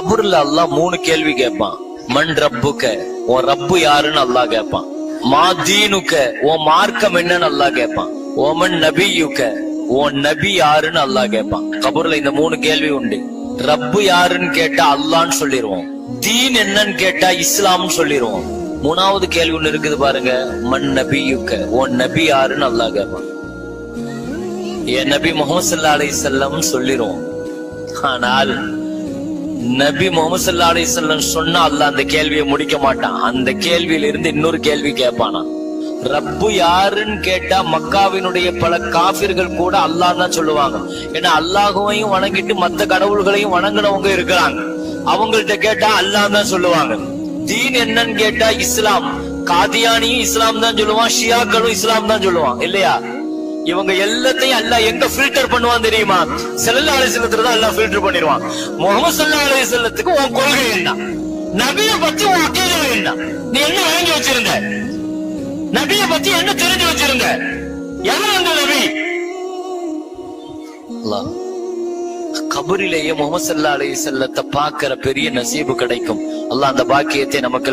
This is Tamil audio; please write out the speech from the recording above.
கபூர்ல அல்லாஹ் மூணு கேள்வி கேட்பான் மண் ரப்புக்க உன் ரப்பு யாருன்னு அல்லாஹ் கேட்பான் மா தீனுக்க உன் மார்க்கம் என்னன்னு அல்லாஹ் கேட்பான் ஓமன் நபியுக்க உன் நபி யாருன்னு அல்லாஹ் கேட்பான் கபூர்ல இந்த மூணு கேள்வி உண்டு. ரப்பு யாருன்னு கேட்டா அல்லான்னு சொல்லிடுவோம் தீன் என்னன்னு கேட்டா இஸ்லாம்னு சொல்லிடுவோம் மூணாவது கேள்வி ஒண்ணு இருக்குது பாருங்க. மண் நபியுக்க உன் நபி யாருன்னு அல்லாஹ் கேட்பான் என் நபி முகமது சல்லா அலி செல்லம் சொல்லிடுவோம் ஆனால் நபி முகமது சல்லா அலி சொல்லம் சொன்னா அல்ல அந்த கேள்வியை முடிக்க மாட்டான். அந்த கேள்வியில இருந்து இன்னொரு கேள்வி கேட்பானா ரப்பு யாருன்னு கேட்டா மக்காவினுடைய பல காபிர்கள் கூட அல்லாஹ் தான் சொல்லுவாங்க. ஏன்னா அல்லாஹுவையும் வணங்கிட்டு மத்த கடவுள்களையும் வணங்கினவங்க இருக்கிறாங்க. அவங்கள்ட்ட கேட்டா அல்லாஹ் தான் சொல்லுவாங்க. தீன் என்னன்னு கேட்டா இஸ்லாம். காதியானியும் இஸ்லாம் தான் சொல்லுவான் ஷியாக்களும் இஸ்லாம் தான் சொல்லுவான். இல்லையா? இவங்க எல்லாத்தையும் அல்லாஹ் எங்க ஃபில்டர் பண்ணுவான் தெரியுமா? செல்லல்லா அலிசல்லத்துல தான் அல்லாஹ் ஃபில்டர் பண்ணிடுவான். முகமது சல்லா அலிசல்லத்துக்கு உன் கொள்கை என்ன? நபிய பத்தி உன் அக்கீதா என்ன? நீ என்ன வழங்கி வச்சிருந்த? நபிய பத்தி என்ன தெரிஞ்சு வச்சிருந்த? எவன் அந்த நபி? கபரிலேயே முகமது சல்லா அலி செல்லத்தை பாக்குற பெரிய நசீபு கிடைக்கும். அல்லாஹ் அந்த பாக்கியத்தை நமக்கு